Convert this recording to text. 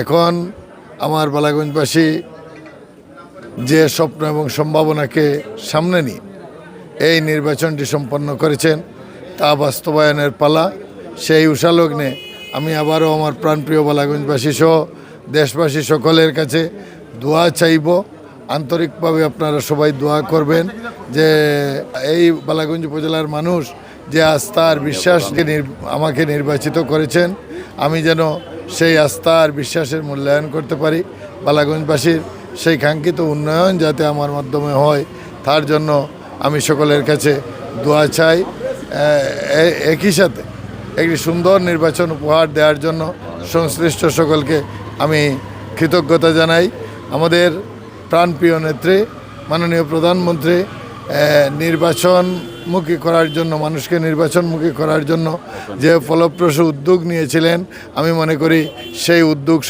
এখন আমার বালাগঞ্জবাসী যে স্বপ্ন এবং সম্ভাবনাকে সামনে নিয়ে এই নির্বাচনটি সম্পন্ন করেছেন, তা বাস্তবায়নের পালা, সেই উষালগ্নে আমি আবারও আমার প্রাণপ্রিয় বালাগঞ্জবাসী সহ দেশবাসী সকলের কাছে দোয়া চাইব। আন্তরিকভাবে আপনারা সবাই দোয়া করবেন যে এই বালাগঞ্জ উপজেলার মানুষ যে আস্থা আর বিশ্বাসকে আমাকে নির্বাচিত করেছেন, আমি যেন সেই আস্থা আর বিশ্বাসের মূল্যায়ন করতে পারি। বালাগঞ্জবাসীর সেই কাঙ্ক্ষিত উন্নয়ন যাতে আমার মাধ্যমে হয় তার জন্য আমি সকলের কাছে দোয়া চাই। একই সাথে একটি সুন্দর নির্বাচন উপহার দেওয়ার জন্য সংশ্লিষ্ট সকলকে আমি কৃতজ্ঞতা জানাই। আমাদের প্রাণপ্রিয় নেত্রী মাননীয় প্রধানমন্ত্রী আহ, নির্বাচনমুখী করার জন্য, মানুষকে নির্বাচনমুখী করার জন্য যে ফলপ্রসূ উদ্যোগ নিয়েছিলেন, আমি মনে করি সেই উদ্যোগ